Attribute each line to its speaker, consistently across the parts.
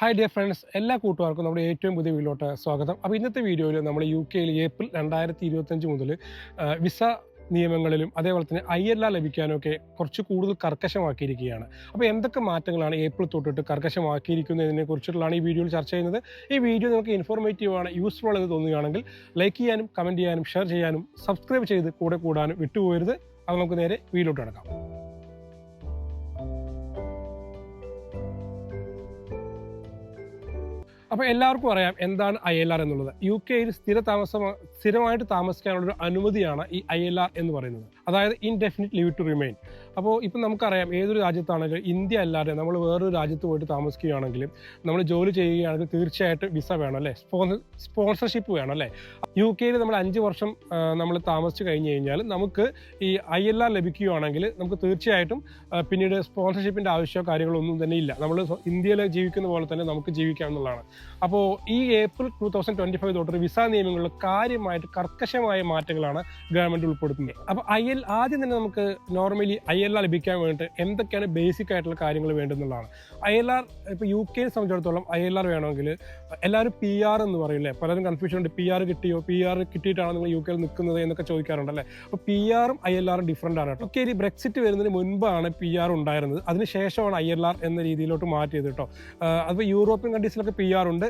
Speaker 1: Hi dear friends എല്ലാ കൂട്ടുകാർക്കും നമ്മുടെ ഏറ്റവും പുതിയ വീഡിയോട്ട് സ്വാഗതം. അപ്പോൾ ഇന്നത്തെ വീഡിയോയിൽ നമ്മൾ യു കെയിൽ ഏപ്രിൽ രണ്ടായിരത്തി ഇരുപത്തഞ്ച് മുതൽ വിസ നിയമങ്ങളിലും അതേപോലെ തന്നെ ഐ എൽ ആർ ലഭിക്കാനൊക്കെ കുറച്ച് കൂടുതൽ കർക്കശമാക്കിയിരിക്കുകയാണ്. അപ്പോൾ എന്തൊക്കെ മാറ്റങ്ങളാണ് ഏപ്രിൽ തൊട്ടിട്ട് കർക്കശമാക്കിയിരിക്കുന്നതിനെ കുറിച്ചിട്ടുള്ളതാണ് ഈ വീഡിയോയിൽ ചർച്ച ചെയ്യുന്നത്. ഈ വീഡിയോ നിങ്ങൾക്ക് ഇൻഫോർമേറ്റീവ് ആണ് യൂസ്ഫുൾ എന്ന് തോന്നുകയാണെങ്കിൽ ലൈക്ക് ചെയ്യാനും കമന്റ് ചെയ്യാനും ഷെയർ ചെയ്യാനും സബ്സ്ക്രൈബ് ചെയ്ത് കൂടെ കൂടാനും വിട്ടുപോയരുത് അത് നമുക്ക് നേരെ വീഡിയോട്ട് കിടക്കാം. അപ്പോൾ എല്ലാവർക്കും അറിയാം എന്താണ് ഐ എൽ ആർ എന്നുള്ളത്. യു കെയിൽ സ്ഥിര താമസം സ്ഥിരമായിട്ട് താമസിക്കാനുള്ള ഒരു അനുമതിയാണ് ഈ ഐ എൽ ആർ എന്ന് പറയുന്നത്. അതായത് ഇൻഡെഫിനിറ്റ് ലീവ് ടു റിമെയിൻ അപ്പോൾ ഇപ്പം നമുക്കറിയാം ഏതൊരു രാജ്യത്താണെങ്കിലും ഇന്ത്യ അല്ലാതെ നമ്മൾ വേറൊരു രാജ്യത്ത് പോയിട്ട് താമസിക്കുകയാണെങ്കിലും നമ്മൾ ജോലി ചെയ്യുകയാണെങ്കിൽ തീർച്ചയായിട്ടും വിസ വേണം അല്ലേ? സ്പോൺസർ സ്പോൺസർഷിപ്പ് വേണം അല്ലേ? യു കെയിൽ നമ്മൾ അഞ്ച് വർഷം നമ്മൾ താമസിച്ച് കഴിഞ്ഞ് കഴിഞ്ഞാൽ നമുക്ക് ഈ ഐ എൽ ആർ ലഭിക്കുകയാണെങ്കിൽ നമുക്ക് തീർച്ചയായിട്ടും പിന്നീട് സ്പോൺസർഷിപ്പിന്റെ ആവശ്യമോ കാര്യങ്ങളോ ഒന്നും തന്നെ ഇല്ല. നമ്മൾ ഇന്ത്യയിൽ ജീവിക്കുന്ന പോലെ തന്നെ നമുക്ക് ജീവിക്കാം എന്നുള്ളതാണ്. അപ്പോൾ ഈ April two thousand twenty five തൊട്ട് വിസ നിയമങ്ങളിൽ കാര്യമായിട്ട് കർക്കശമായ മാറ്റങ്ങളാണ് ഗവൺമെന്റ് ഉൾപ്പെടുത്തുന്നത്. അപ്പോൾ ഐ എൽ ആദ്യം തന്നെ നമുക്ക് നോർമലി ഐ എൽ ആർ ലഭിക്കാൻ വേണ്ടിയിട്ട് എന്തൊക്കെയാണ് ബേസിക് ആയിട്ടുള്ള കാര്യങ്ങൾ വേണ്ടെന്നുള്ളതാണ്. ഐ എൽ ആർ ഇപ്പോൾ യു കെയെ സംബന്ധിച്ചിടത്തോളം ഐ എൽ ആർ വേണമെങ്കിൽ എല്ലാവരും പി ആർ എന്ന് പറയില്ലേ പലരും കൺഫ്യൂഷൻ ഉണ്ട്. പി ആർ കിട്ടിയോ? പി ആർ കിട്ടിയിട്ടാണോ നിങ്ങൾ യു കെയിൽ നിൽക്കുന്നത് എന്നൊക്കെ ചോദിക്കാറുണ്ട് അല്ലേ? അപ്പോൾ പി ആറും ഐ എൽ ആറും ഡിഫറെന്റ് ആണ് കേട്ടോ. ഓക്കെ ഈ ബ്രെക്സിറ്റ് വരുന്നതിന് മുൻപാണ് പി ആർ ഉണ്ടായിരുന്നത്. അതിനുശേഷമാണ് ഐ എൽ ആർ എന്ന രീതിയിലോട്ട് മാറ്റിയത് കേട്ടോ. അപ്പോൾ യൂറോപ്യൻ കൺട്രീസിലൊക്കെ പി ആർ ഉണ്ട്.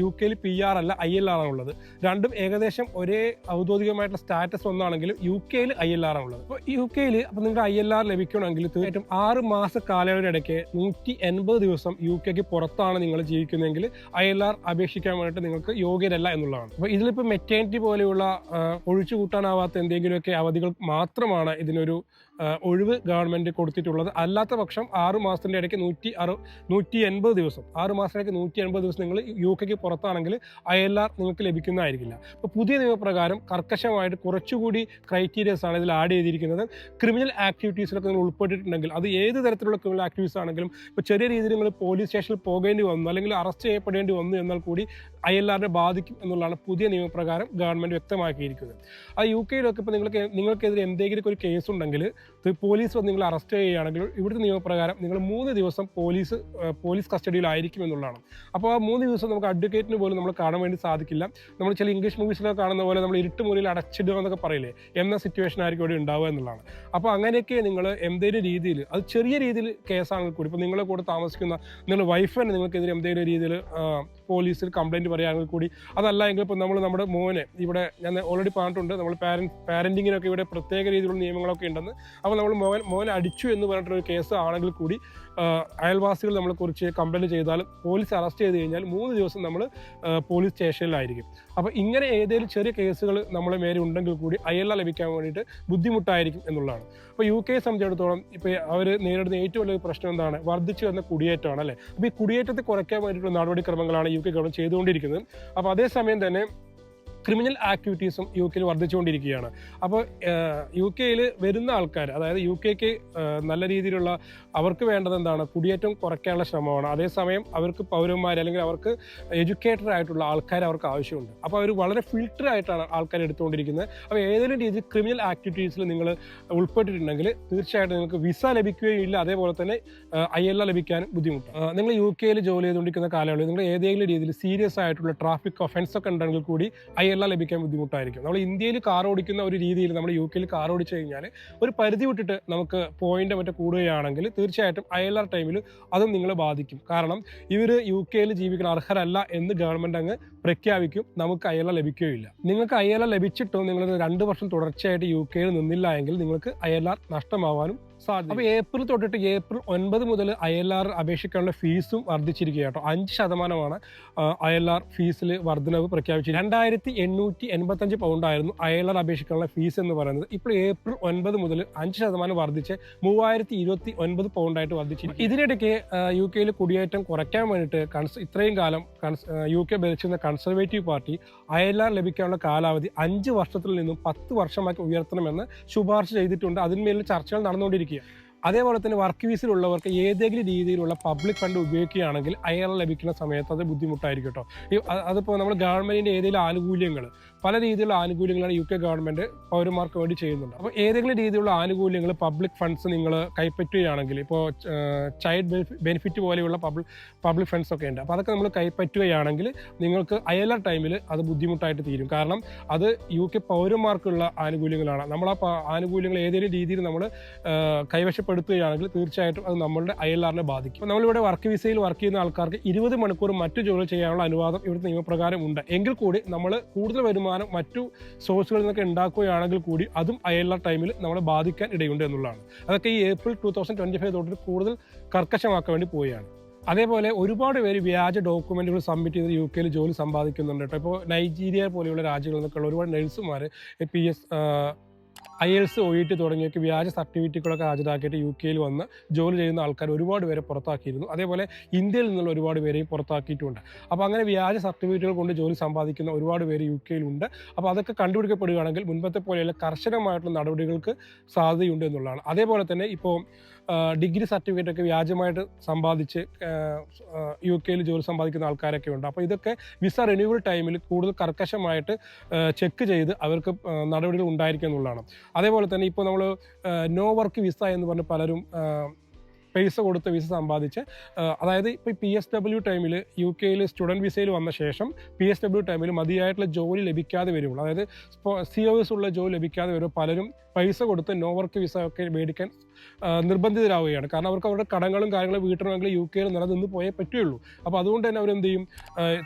Speaker 1: യു കെയിൽ പി ആർ അല്ല ഐ എൽ ആർ ആണുള്ളത് രണ്ടും ഏകദേശം ഒരേ ഔദ്യോഗികമായിട്ടുള്ള സ്റ്റാറ്റസ് ഒന്നാണെങ്കിലും യു കെയിൽ ഐ എൽ ആർ ആണുള്ളത് അപ്പോൾ യു കെയിൽ അപ്പോൾ നിങ്ങൾക്ക് ഐ എൽ ആർ ലഭിക്കണമെങ്കിൽ തീർച്ചയായിട്ടും ആറ് മാസ കാലയളവിനിടയ്ക്ക് നൂറ്റി എൺപത് ദിവസം യു കെക്ക് പുറത്താണ് നിങ്ങൾ ജീവിക്കുന്നതെങ്കിൽ ഐ എൽ ആർ അപേക്ഷിക്കാൻ വേണ്ടിയിട്ട് നിങ്ങൾക്ക് യോഗ്യരല്ല എന്നുള്ളതാണ്. അപ്പോൾ ഇതിലിപ്പോൾ മെറ്റേണിറ്റി പോലെയുള്ള ഒഴിച്ചു കൂട്ടാനാവാത്ത എന്തെങ്കിലുമൊക്കെ അവധികൾ മാത്രമാണ് ഇതിനൊരു ഒഴിവ് ഗവൺമെന്റ് കൊടുത്തിട്ടുള്ളത് അല്ലാത്ത പക്ഷം ആറ് മാസത്തിന്റെ ഇടയ്ക്ക് നൂറ്റി അറു നൂറ്റി എൺപത് ദിവസം. ആറ് മാസത്തിലേക്ക് നൂറ്റി എൺപത് ദിവസം നിങ്ങൾ യു കെക്ക് പുറത്താണെങ്കിൽ ഐ എൽ ആർ നിങ്ങൾക്ക് ലഭിക്കുന്നതായിരിക്കില്ല. അപ്പോൾ പുതിയ നിയമപ്രകാരം കർക്കശമായിട്ട് കുറച്ചുകൂടി ക്രൈറ്റീരിയസ് ആണ് ഇതിൽ ആഡ് ചെയ്തിരിക്കുന്നത്. ക്രിമിനൽ ആക്ടിവിറ്റീസിലൊക്കെ നിങ്ങൾ ഉൾപ്പെട്ടിട്ടുണ്ടെങ്കിൽ അത് ഏത് തരത്തിലുള്ള ക്രിമിനൽ ആക്ടിവിറ്റീസ് ആണെങ്കിലും ഇപ്പോൾ ചെറിയ രീതിയിൽ നിങ്ങൾ പോലീസ് സ്റ്റേഷനിൽ പോകേണ്ടി വന്നു അല്ലെങ്കിൽ അറസ്റ്റ് ചെയ്യപ്പെടേണ്ടി വന്നു എന്നാൽ കൂടി ഐ എൽ ആറിനെ ബാധിക്കും എന്നുള്ളതാണ് പുതിയ നിയമപ്രകാരം ഗവൺമെന്റ് വ്യക്തമാക്കിയിരിക്കുന്നത്. അത് യു കെയിലൊക്കെ ഇപ്പോൾ നിങ്ങൾക്ക് നിങ്ങൾക്കെതിരെ എന്തെങ്കിലും ഒരു കേസ് ഉണ്ടെങ്കിൽ പോലീസ് വന്ന് നിങ്ങൾ അറസ്റ്റ് ചെയ്യുകയാണെങ്കിൽ ഇവിടുത്തെ നിയമപ്രകാരം നിങ്ങൾ മൂന്ന് ദിവസം പോലീസ് പോലീസ് കസ്റ്റഡിയിലായിരിക്കും എന്നുള്ളതാണ്. അപ്പോൾ ആ മൂന്ന് ദിവസം നമുക്ക് അഡ്വക്കേറ്റിന് പോലും നമ്മൾ കാണാൻ വേണ്ടി സാധിക്കില്ല. നമ്മൾ ചില ഇംഗ്ലീഷ് മൂവീസിലൊക്കെ കാണുന്ന പോലെ നമ്മൾ ഇരുട്ട് മുറിയിൽ അടച്ചിടുക എന്നൊക്കെ പറയില്ലേ? എന്ന സിറ്റുവേഷൻ ആയിരിക്കും ഇവിടെ ഉണ്ടാവുക എന്നുള്ളതാണ്. അപ്പോൾ അങ്ങനെയൊക്കെ നിങ്ങൾ എന്തെങ്കിലും രീതിയിൽ അത് ചെറിയ രീതിയിൽ കേസാണെങ്കിൽ കൂടി ഇപ്പോൾ നിങ്ങളെ കൂടെ താമസിക്കുന്ന നിങ്ങളുടെ വൈഫ് തന്നെ നിങ്ങൾക്കെതിരെ എന്തെങ്കിലും രീതിയിൽ പോലീസിൽ കംപ്ലൈന്റ് പറയുകയാണെങ്കിൽ കൂടി. അതല്ല എങ്കിൽ ഇപ്പോൾ നമ്മൾ നമ്മുടെ മോനെ ഇവിടെ ഞാൻ ഓൾറെഡി പറഞ്ഞിട്ടുണ്ട് നമ്മൾ പാരന്റ് പാരന്റിങ്ങിനൊക്കെ ഇവിടെ പ്രത്യേക രീതിയിലുള്ള നിയമങ്ങളൊക്കെ ഉണ്ടെന്ന്. അപ്പോൾ നമ്മൾ മോൻ മോനെ അടിച്ചു എന്ന് പറഞ്ഞിട്ടൊരു കേസ് ആണെങ്കിൽ കൂടി അയൽവാസികൾ നമ്മളെ കുറിച്ച് കംപ്ലൈന്റ് ചെയ്താൽ പോലീസ് അറസ്റ്റ് ചെയ്ത് കഴിഞ്ഞാൽ മൂന്ന് ദിവസം നമ്മൾ പോലീസ് സ്റ്റേഷനിലായിരിക്കും. അപ്പോൾ ഇങ്ങനെ ഏതെങ്കിലും ചെറിയ കേസുകൾ നമ്മളെ മേലെ ഉണ്ടെങ്കിൽ കൂടി അയല ലഭിക്കാൻ വേണ്ടിയിട്ട് ബുദ്ധിമുട്ടായിരിക്കും എന്നുള്ളതാണ്. അപ്പോൾ യു കെ സംബന്ധിച്ചിടത്തോളം ഇപ്പോൾ അവർ നേരിടുന്ന ഏറ്റവും വലിയ പ്രശ്നം എന്താണ്? വർദ്ധിച്ചു വരുന്ന കുടിയേറ്റമാണ് അല്ലേ? അപ്പോൾ ഈ കുടിയേറ്റത്തെ കുറയ്ക്കാൻ വേണ്ടിയിട്ടുള്ള നടപടിക്രമങ്ങളാണ് യു കെ ഗവൺമെന്റ് ചെയ്തുകൊണ്ടിരിക്കുന്നത്. അപ്പോൾ അതേസമയം തന്നെ ക്രിമിനൽ ആക്ടിവിറ്റീസും യു കെയിൽ വർദ്ധിച്ചുകൊണ്ടിരിക്കുകയാണ്. അപ്പോൾ യു കെയിൽ വരുന്ന ആൾക്കാർ അതായത് യു കെക്ക് നല്ല രീതിയിലുള്ള അവർക്ക് വേണ്ടത് എന്താണ്? കുടിയേറ്റം കുറയ്ക്കാനുള്ള ശ്രമമാണ്. അതേസമയം അവർക്ക് പൗരന്മാർ അല്ലെങ്കിൽ അവർക്ക് എഡ്യൂക്കേറ്റഡ് ആയിട്ടുള്ള ആൾക്കാർ അവർക്ക് ആവശ്യമുണ്ട്. അപ്പോൾ അവർ വളരെ ഫിൽട്ടർ ആയിട്ടാണ് ആൾക്കാർ എടുത്തുകൊണ്ടിരിക്കുന്നത്. അപ്പോൾ ഏതെങ്കിലും രീതിയിൽ ക്രിമിനൽ ആക്ടിവിറ്റീസിൽ നിങ്ങൾ ഉൾപ്പെട്ടിട്ടുണ്ടെങ്കിൽ തീർച്ചയായിട്ടും നിങ്ങൾക്ക് വിസ ലഭിക്കുകയും ഇല്ല. അതേപോലെ തന്നെ ഐ എൽ ലഭിക്കാനും ബുദ്ധിമുട്ട് നിങ്ങൾ യു കെയിൽ ജോലി ചെയ്തുകൊണ്ടിരിക്കുന്ന കാലയളവിൽ നിങ്ങൾ ഏതെങ്കിലും രീതിയിൽ സീരിയസ് ആയിട്ടുള്ള ട്രാഫിക് ഒഫൻസ് ഒക്കെ ഉണ്ടെങ്കിൽ കൂടി ഐ എൽ ലഭിക്കാൻ ബുദ്ധിമുട്ടായിരിക്കും. നമ്മൾ ഇന്ത്യയിൽ കാർ ഓടിക്കുന്ന ഒരു രീതിയിൽ നമ്മൾ യു കെയിൽ കാർ ഓടിച്ചു കഴിഞ്ഞാൽ ഒരു പരിധി വിട്ടിട്ട് നമുക്ക് പോയിന്റ് മറ്റേ കൂടുകയാണെങ്കിൽ തീർച്ചയായിട്ടും ഐ എൽ ആർ ടൈമിൽ അതും നിങ്ങളെ ബാധിക്കും. കാരണം ഇവർ യു കെയിൽ ജീവിക്കാൻ അർഹരല്ല എന്ന് ഗവൺമെന്റ് അങ്ങ് പ്രഖ്യാപിക്കും. നമുക്ക് ഐ എൽ ആർ ലഭിക്കുകയില്ല. നിങ്ങൾക്ക് ഐ എൽ ആർ ലഭിച്ചിട്ടും നിങ്ങൾ രണ്ട് വർഷം തുടർച്ചയായിട്ട് യു കെയിൽ നിന്നില്ല എങ്കിൽ നിങ്ങൾക്ക് ഐ എൽ ആർ നഷ്ടമാവാനും സാധ്യത അപ്പോൾ ഏപ്രിൽ തൊട്ടിട്ട് ഏപ്രിൽ ഒൻപത് മുതൽ ഐ എൽ ആർ അപേക്ഷിക്കാനുള്ള ഫീസും വർദ്ധിച്ചിരിക്കുക കേട്ടോ. അഞ്ച് ശതമാനമാണ് ഐ എൽ ആർ ഫീസിൽ വർധനവ് പ്രഖ്യാപിച്ചത് രണ്ടായിരത്തി എണ്ണൂറ്റി എൺപത്തഞ്ച് പൗണ്ടായിരുന്നു അയലർ അപേക്ഷിക്കാനുള്ള ഫീസ് എന്ന് പറയുന്നത്. ഇപ്പോൾ ഏപ്രിൽ ഒൻപത് മുതൽ അഞ്ച് ശതമാനം വർദ്ധിച്ച് മൂവായിരത്തി ഇരുപത്തി ഒൻപത് പൗണ്ടായിട്ട് വർദ്ധിച്ചിരിക്കും ഇതിനിടയ്ക്ക് യു കെയിൽ കുടിയേറ്റം കുറയ്ക്കാൻ വേണ്ടിയിട്ട് കൺസ് ഇത്രയും കാലം കൺസ് യു കെ ഭരിച്ചിരുന്ന കൺസർവേറ്റീവ് പാർട്ടി അയലർ ലഭിക്കാനുള്ള കാലാവധി അഞ്ച് വർഷത്തിൽ നിന്നും പത്ത് വർഷമാക്കി ഉയർത്തണമെന്ന് ശുപാർശ ചെയ്തിട്ടുണ്ട്. അതിന്മേൽ ചർച്ചകൾ നടന്നുകൊണ്ടിരിക്കുക അതേപോലെ തന്നെ വർക്ക് വീസിലുള്ളവർക്ക് ഏതെങ്കിലും രീതിയിലുള്ള പബ്ലിക് ഫണ്ട് ഉപയോഗിക്കുകയാണെങ്കിൽ അയാൾ ലഭിക്കുന്ന സമയത്ത് അത് ബുദ്ധിമുട്ടായിരിക്കും കേട്ടോ അതിപ്പോൾ നമ്മൾ ഗവൺമെന്റിന്റെ ഏതെങ്കിലും ആനുകൂല്യങ്ങൾ പല രീതിയിലുള്ള ആനുകൂല്യങ്ങളാണ് യു കെ ഗവൺമെന്റ് പൗരന്മാർക്ക് വേണ്ടി ചെയ്യുന്നുണ്ട്. അപ്പോൾ ഏതെങ്കിലും രീതിയിലുള്ള ആനുകൂല്യങ്ങൾ പബ്ലിക് ഫണ്ട്സ് നിങ്ങൾ കൈപ്പറ്റുകയാണെങ്കിൽ ഇപ്പോൾ ചൈൽഡ് ബെനിഫിറ്റ് പോലെയുള്ള പബ്ലിക് പബ്ലിക് ഫണ്ട്സ് ഒക്കെ ഉണ്ട്. അപ്പോൾ അതൊക്കെ നമ്മൾ കൈപ്പറ്റുകയാണെങ്കിൽ നിങ്ങൾക്ക് അയല ടൈമിൽ അത് ബുദ്ധിമുട്ടായിട്ട് തീരും. കാരണം അത് യു കെ പൗരന്മാർക്കുള്ള ആനുകൂല്യങ്ങളാണ്. നമ്മൾ ആ ആനുകൂല്യങ്ങൾ ഏതെങ്കിലും രീതിയിൽ നമ്മൾ കൈവശപ്പെടുത്തുകയാണെങ്കിൽ തീർച്ചയായിട്ടും അത് നമ്മളുടെ അയൽആറിനെ ബാധിക്കും. അപ്പോൾ നമ്മളിവിടെ വർക്ക് വിസയിൽ വർക്ക് ചെയ്യുന്ന ആൾക്കാർക്ക് ഇരുപത് മണിക്കൂർ മറ്റു ജോലി ചെയ്യാനുള്ള അനുവാദം ഇവിടുത്തെ നിയമപ്രകാരം ഉണ്ട്. എങ്കിൽ കൂടി നമ്മൾ കൂടുതൽ വരുമാനം മറ്റു സോഴ്സുകളിൽ നിന്നൊക്കെ ഉണ്ടാക്കുകയാണെങ്കിൽ കൂടി അതും അയൽആർ ടൈമിൽ നമ്മളെ ബാധിക്കാൻ ഇടയുണ്ട് എന്നുള്ളതാണ്. അതൊക്കെ ഈ April two thousand twenty five തൊട്ട് കൂടുതൽ കർക്കശമാക്കാൻ വേണ്ടി പോവുകയാണ്. അതേപോലെ ഒരുപാട് പേര് വ്യാജ ഡോക്യുമെന്റുകൾ സബ്മിറ്റ് ചെയ്ത് യു കെയിൽ ജോലി സമ്പാദിക്കുന്നുണ്ട് കേട്ടോ. ഇപ്പോൾ നൈജീരിയ പോലെയുള്ള രാജ്യങ്ങളിൽ നിന്നൊക്കെയുള്ള ഒരുപാട് നഴ്സുമാർ P S IELTS O E T തുടങ്ങിയൊക്കെ വ്യാജ സർട്ടിഫിക്കറ്റുകളൊക്കെ ഹാജരാക്കിയിട്ട് യു കെയിൽ വന്ന് ജോലി ചെയ്യുന്ന ആൾക്കാർ ഒരുപാട് പേരെ പുറത്താക്കിയിരുന്നു. അതേപോലെ ഇന്ത്യയിൽ നിന്നുള്ള ഒരുപാട് പേരെയും പുറത്താക്കിയിട്ടുണ്ട്. അപ്പോൾ അങ്ങനെ വ്യാജ സർട്ടിഫിക്കറ്റുകൾ കൊണ്ട് ജോലി സമ്പാദിക്കുന്ന ഒരുപാട് പേര് യു കെയിലുണ്ട് അപ്പോൾ അതൊക്കെ കണ്ടുപിടിക്കപ്പെടുകയാണെങ്കിൽ മുൻപത്തെ പോലെയുള്ള കർശനമായിട്ടുള്ള നടപടികൾക്ക് സാധ്യതയുണ്ട് എന്നുള്ളതാണ്. അതേപോലെ തന്നെ ഇപ്പോൾ ഡിഗ്രി സർട്ടിഫിക്കറ്റ് ഒക്കെ വ്യാജമായിട്ട് സമ്പാദിച്ച് യു കെയിൽ ജോലി സമ്പാദിക്കുന്ന ആൾക്കാരൊക്കെ ഉണ്ട്. അപ്പോൾ ഇതൊക്കെ വിസ റിന്യൂവൽ ടൈമിൽ കൂടുതൽ കർക്കശമായിട്ട് ചെക്ക് ചെയ്ത് അവർക്ക് നടപടികൾ ഉണ്ടായിരിക്കും എന്നുള്ളതാണ്. അതേപോലെ തന്നെ ഇപ്പോൾ നമ്മൾ നോ വർക്ക് വിസ എന്ന് പറഞ്ഞ് പലരും പൈസ കൊടുത്ത് വിസ സമ്പാദിച്ച് അതായത് ഇപ്പോൾ പി എസ് ഡബ്ല്യു ടൈമിൽ യു കെയിൽ സ്റ്റുഡന്റ് വിസയിൽ വന്ന ശേഷം പി എസ് ഡബ്ല്യു ടൈമിൽ മതിയായിട്ടുള്ള ജോലി ലഭിക്കാതെ വരുള്ളൂ. അതായത് സി ഒ എസ് ഉള്ള ജോലി ലഭിക്കാതെ വരുമ്പോൾ പലരും പൈസ കൊടുത്ത് നോ വർക്ക് വിസ ഒക്കെ മേടിക്കാൻ നിർബന്ധിതരാവുകയാണ്. കാരണം അവർക്ക് അവരുടെ കടങ്ങളും കാര്യങ്ങളും വീട്ടണമെങ്കിൽ യു കെയിൽ നിലനിന്ന് പോയേ പറ്റുള്ളൂ അപ്പോൾ അതുകൊണ്ട് തന്നെ അവരെന്ത് ചെയ്യും?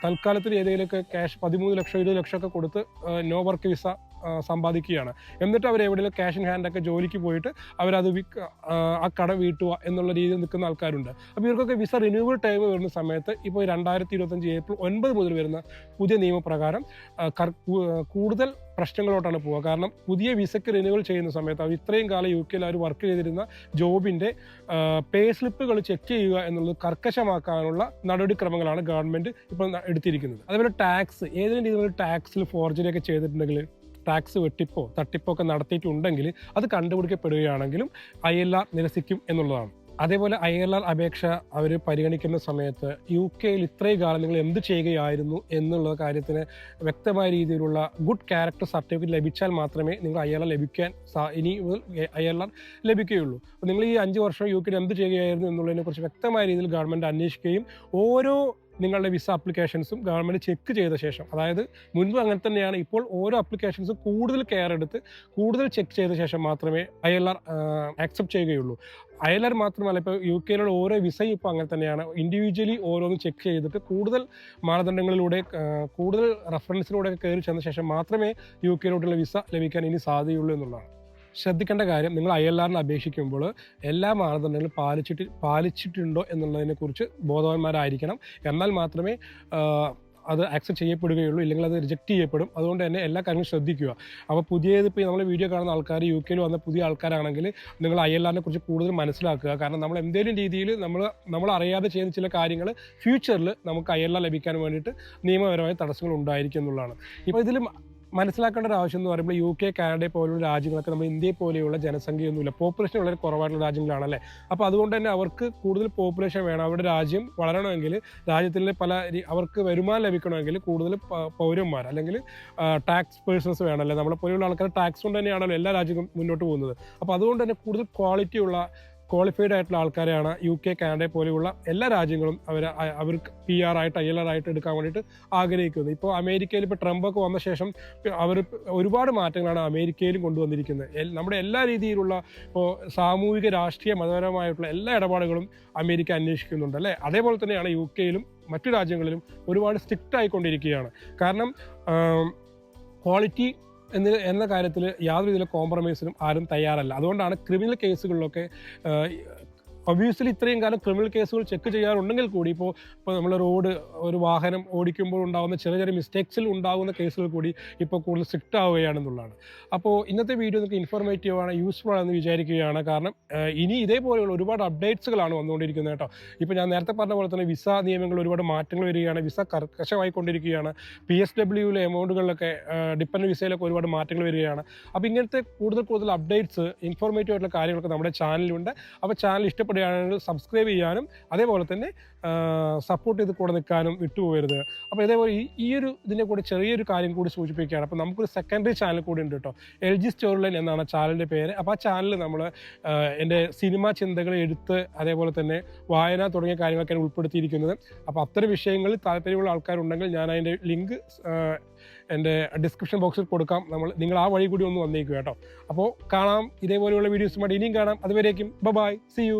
Speaker 1: തൽക്കാലത്തിൽ ഏതെങ്കിലുമൊക്കെ ക്യാഷ് പതിമൂന്ന് ലക്ഷം ഇരുപത് ലക്ഷമൊക്കെ കൊടുത്ത് നോ വർക്ക് വിസ സമ്പാദിക്കുകയാണ്. എന്നിട്ട് അവർ എവിടെയെങ്കിലും ക്യാഷ് ഇൻ ഹാൻഡ് ഒക്കെ ജോലിക്ക് പോയിട്ട് അവരത് ആ, കട വീട്ടുക എന്നുള്ള രീതിയിൽ നിൽക്കുന്ന ആൾക്കാരുണ്ട്. അപ്പോൾ ഇവർക്കൊക്കെ വിസ റിന്യൂവൽ ടൈം വരുന്ന സമയത്ത് ഇപ്പോൾ രണ്ടായിരത്തി ഇരുപത്തഞ്ച് ഏപ്രിൽ ഒൻപത് മുതൽ വരുന്ന പുതിയ നിയമപ്രകാരം കൂടുതൽ പ്രശ്നങ്ങളോട്ടാണ് പോവുക. കാരണം പുതിയ വിസയ്ക്ക് റിന്യൂവൽ ചെയ്യുന്ന സമയത്ത് അവർ ഇത്രയും കാലം യു കെയിൽ അവർ വർക്ക് ചെയ്തിരുന്ന ജോബിന്റെ പേ സ്ലിപ്പുകൾ ചെക്ക് ചെയ്യുക എന്നുള്ളത് കർക്കശമാക്കാനുള്ള നടപടിക്രമങ്ങളാണ് ഗവൺമെന്റ് ഇപ്പോൾ എടുത്തിരിക്കുന്നത്. അതേപോലെ ടാക്സ് ഏതെങ്കിലും രീതിയിലുള്ള ടാക്സിൽ ഫോർജറി ഒക്കെ ചെയ്തിട്ടുണ്ടെങ്കിൽ ടാക്സ് വെട്ടിപ്പോ തട്ടിപ്പോ ഒക്കെ നടത്തിയിട്ടുണ്ടെങ്കിൽ അത് കണ്ടുപിടിക്കപ്പെടുകയാണെങ്കിലും ഐ എൽ ആർ നിരസിക്കും എന്നുള്ളതാണ്. അതേപോലെ ഐ എൽ ആർ അപേക്ഷ അവർ പരിഗണിക്കുന്ന സമയത്ത് യു കെയിൽ ഇത്രയും കാലം നിങ്ങൾ എന്ത് ചെയ്യുകയായിരുന്നു എന്നുള്ള കാര്യത്തിന് വ്യക്തമായ രീതിയിലുള്ള ഗുഡ് ക്യാരക്ടർ സർട്ടിഫിക്കറ്റ് ലഭിച്ചാൽ മാത്രമേ നിങ്ങൾ ഐ എൽ ആർ ലഭിക്കാൻ ഇനി ഐ എൽ ആർ ലഭിക്കുകയുള്ളൂ. അപ്പോൾ നിങ്ങൾ ഈ അഞ്ച് വർഷം യു കെയിൽ എന്ത് ചെയ്യുകയായിരുന്നു എന്നുള്ളതിനെക്കുറിച്ച് വ്യക്തമായ രീതിയിൽ ഗവൺമെന്റ് അന്വേഷിക്കുകയും ഓരോ നിങ്ങളുടെ വിസ ആപ്ലിക്കേഷൻസും ഗവൺമെന്റ് ചെക്ക് ചെയ്ത ശേഷം അതായത് മുൻപ് അങ്ങനെ തന്നെയാണ് ഇപ്പോൾ ഓരോ ആപ്ലിക്കേഷൻസും കൂടുതൽ കെയർ എടുത്ത് കൂടുതൽ ചെക്ക് ചെയ്ത ശേഷം മാത്രമേ ഐ എൽ ആർ ആക്സെപ്റ്റ് ചെയ്യുകയുള്ളൂ. ആർ മാത്രമല്ല ഇപ്പോൾ യു കെയിലുള്ള ഓരോ വിസയും ഇപ്പോൾ അങ്ങനെ തന്നെയാണ്. ഇൻഡിവിജ്വലി ഓരോന്നും ചെക്ക് ചെയ്തിട്ട് കൂടുതൽ മാനദണ്ഡങ്ങളിലൂടെ കൂടുതൽ റെഫറൻസിലൂടെ കയറി ചെന്ന ശേഷം മാത്രമേ യു കെയിലോട്ടുള്ള വിസ ലഭിക്കാൻ ഇനി സാധ്യതയുള്ളൂ എന്നുള്ളതാണ്. ശ്രദ്ധിക്കേണ്ട കാര്യം നിങ്ങൾ ഐ എൽ ആറിന് അപേക്ഷിക്കുമ്പോൾ എല്ലാ മാനദണ്ഡങ്ങളും പാലിച്ചിട്ട് പാലിച്ചിട്ടുണ്ടോ എന്നുള്ളതിനെക്കുറിച്ച് ബോധവാന്മാരായിരിക്കണം. എന്നാൽ മാത്രമേ അത് ആക്സെപ്റ്റ് ചെയ്യപ്പെടുകയുള്ളൂ ഇല്ലെങ്കിൽ അത് റിജക്റ്റ് ചെയ്യപ്പെടും. അതുകൊണ്ട് തന്നെ എല്ലാ കാര്യങ്ങളും ശ്രദ്ധിക്കുക. അപ്പോൾ പുതിയത് ഇപ്പോൾ നമ്മൾ വീഡിയോ കാണുന്ന ആൾക്കാർ യു കെയിൽ വന്ന പുതിയ ആൾക്കാരാണെങ്കിൽ നിങ്ങൾ ഐ എൽ ആറിനെ കുറിച്ച് കൂടുതൽ മനസ്സിലാക്കുക. കാരണം നമ്മൾ എന്തെങ്കിലും രീതിയിൽ നമ്മൾ നമ്മൾ അറിയാതെ ചെയ്യുന്ന ചില കാര്യങ്ങൾ ഫ്യൂച്ചറിൽ നമുക്ക് ഐ എൽ ആർ ലഭിക്കാൻ വേണ്ടിയിട്ട് നിയമപരമായ തടസ്സങ്ങൾ ഉണ്ടായിരിക്കും എന്നുള്ളതാണ്. ഇപ്പോൾ ഇതിൽ മനസ്സിലാക്കേണ്ട ഒരു ആവശ്യം എന്ന് പറയുമ്പോൾ യു കെ കാനഡ പോലുള്ള രാജ്യങ്ങളൊക്കെ നമ്മൾ ഇന്ത്യയെ പോലെയുള്ള ജനസംഖ്യയൊന്നുമില്ല. പോപ്പുലേഷൻ വളരെ കുറവായിട്ടുള്ള രാജ്യങ്ങളാണല്ലേ? അപ്പോൾ അതുകൊണ്ട് തന്നെ അവർക്ക് കൂടുതൽ പോപ്പുലേഷൻ വേണം. അവരുടെ രാജ്യം വളരണമെങ്കിൽ രാജ്യത്തിലെ പല അവർക്ക് വരുമാനം ലഭിക്കണമെങ്കിൽ കൂടുതൽ പൗരന്മാർ അല്ലെങ്കിൽ ടാക്സ് പേഴ്സൺസ് വേണമല്ലേ? നമ്മളെ പോലെയുള്ള ആൾക്കാർ ടാക്സ് കൊണ്ട് തന്നെയാണല്ലോ എല്ലാ രാജ്യങ്ങളും മുന്നോട്ട് പോകുന്നത്. അപ്പോൾ അതുകൊണ്ട് തന്നെ കൂടുതൽ ക്വാളിറ്റി ഉള്ള ക്വാളിഫൈഡ് ആയിട്ടുള്ള ആൾക്കാരെയാണ് യു കെ കാനഡ പോലെയുള്ള എല്ലാ രാജ്യങ്ങളും അവർ അവർക്ക് പി ആർ ആയിട്ട് ഐ എൽ ആർ ആയിട്ട് എടുക്കാൻ വേണ്ടിയിട്ട് ആഗ്രഹിക്കുന്നത്. ഇപ്പോൾ അമേരിക്കയിൽ ഇപ്പോൾ ട്രംപ് ഒക്കെ വന്ന ശേഷം അവർ ഒരുപാട് മാറ്റങ്ങളാണ് അമേരിക്കയിലും കൊണ്ടുവന്നിരിക്കുന്നത്. നമ്മുടെ എല്ലാ രീതിയിലുള്ള ഇപ്പോൾ സാമൂഹിക രാഷ്ട്രീയ മതപരമായിട്ടുള്ള എല്ലാ ഇടപാടുകളും അമേരിക്ക അന്വേഷിക്കുന്നുണ്ട് അല്ലേ? അതേപോലെ തന്നെയാണ് യു കെയിലും മറ്റു രാജ്യങ്ങളിലും ഒരുപാട് സ്ട്രിക്റ്റ് ആയിക്കൊണ്ടിരിക്കുകയാണ്. കാരണം ക്വാളിറ്റി എന്ന എന്ന കാര്യത്തിൽ യാതൊരു രീതിയിലുള്ള കോംപ്രമൈസിനും ആരും തയ്യാറല്ല. അതുകൊണ്ടാണ് ക്രിമിനൽ കേസുകളിലൊക്കെ ഒബ്വിയസ്ലി ഇത്രയും കാലം ക്രിമിനൽ കേസുകൾ ചെക്ക് ചെയ്യാറുണ്ടെങ്കിൽ കൂടി ഇപ്പോൾ ഇപ്പോൾ നമ്മൾ റോഡ് ഒരു വാഹനം ഓടിക്കുമ്പോൾ ഉണ്ടാകുന്ന ചെറിയ ചെറിയ മിസ്റ്റേക്സിൽ ഉണ്ടാകുന്ന കേസുകൾ കൂടി ഇപ്പോൾ കൂടുതൽ സ്ട്രിക്റ്റ് ആവുകയാണെന്നുള്ളതാണ്. അപ്പോൾ ഇന്നത്തെ വീഡിയോ നിങ്ങൾക്ക് ഇൻഫോർമേറ്റീവ് ആണ് യൂസ്ഫുൾ ആണെന്ന് വിചാരിക്കുകയാണ്. കാരണം ഇനി ഇതേപോലെയുള്ള ഒരുപാട് അപ്ഡേറ്റ്സുകളാണ് വന്നുകൊണ്ടിരിക്കുന്നത് കേട്ടോ. ഇപ്പോൾ ഞാൻ നേരത്തെ പറഞ്ഞ പോലെ തന്നെ വിസ നിയമങ്ങൾ ഒരുപാട് മാറ്റങ്ങൾ വരികയാണ് വിസ കർക്കശമായിക്കൊണ്ടിരിക്കുകയാണ് പി എസ് ഡബ്ല്യുവിലെ എമൗണ്ടുകളിലൊക്കെ ഡിപ്പൻഡ് വിസയിലൊക്കെ ഒരുപാട് മാറ്റങ്ങൾ വരികയാണ്. അപ്പോൾ ഇങ്ങനത്തെ കൂടുതൽ കൂടുതൽ അപ്ഡേറ്റ്സ് ഇൻഫോർമേറ്റീവ് ആയിട്ടുള്ള കാര്യങ്ങളൊക്കെ നമ്മുടെ ചാനലിലുണ്ട് അപ്പോൾ ചാനൽ ഇഷ്ടപ്പെടുന്ന ഇഷ്ടപ്പെടുകയാണെങ്കിൽ സബ്സ്ക്രൈബ് ചെയ്യാനും അതേപോലെ തന്നെ സപ്പോർട്ട് ചെയ്ത് കൂടെ നിൽക്കാനും വിട്ടുപോകരുത്. അപ്പോൾ ഇതേപോലെ ഈ ഈ ഒരു ഇതിന്റെ കൂടെ ചെറിയൊരു കാര്യം കൂടി സൂചിപ്പിക്കുകയാണ്. അപ്പോൾ നമുക്കൊരു സെക്കൻഡറി ചാനൽ കൂടി ഉണ്ട് കേട്ടോ. എൽ ജി സ്റ്റോറി ലൈൻ എന്നാണ് ചാനലിന്റെ പേര്. അപ്പോൾ ആ ചാനൽ നമ്മൾ എന്റെ സിനിമാ ചിന്തകൾ എഴുത്ത് അതേപോലെ തന്നെ വായന തുടങ്ങിയ കാര്യങ്ങളൊക്കെയാണ് ഉൾപ്പെടുത്തിയിരിക്കുന്നത്. അപ്പോൾ അത്തരം വിഷയങ്ങളിൽ താല്പര്യമുള്ള ആൾക്കാരുണ്ടെങ്കിൽ ഞാൻ അതിന്റെ ലിങ്ക് എന്റെ ഡിസ്ക്രിപ്ഷൻ ബോക്സിൽ കൊടുക്കാം. നമ്മൾ നിങ്ങൾ ആ വഴി കൂടി ഒന്ന് വന്നേക്കുക കേട്ടോ. അപ്പോൾ കാണാം. ഇതേപോലെയുള്ള വീഡിയോസുമായിട്ട് ഇനിയും കാണാം. അതുവരേക്കും ബൈ സി യു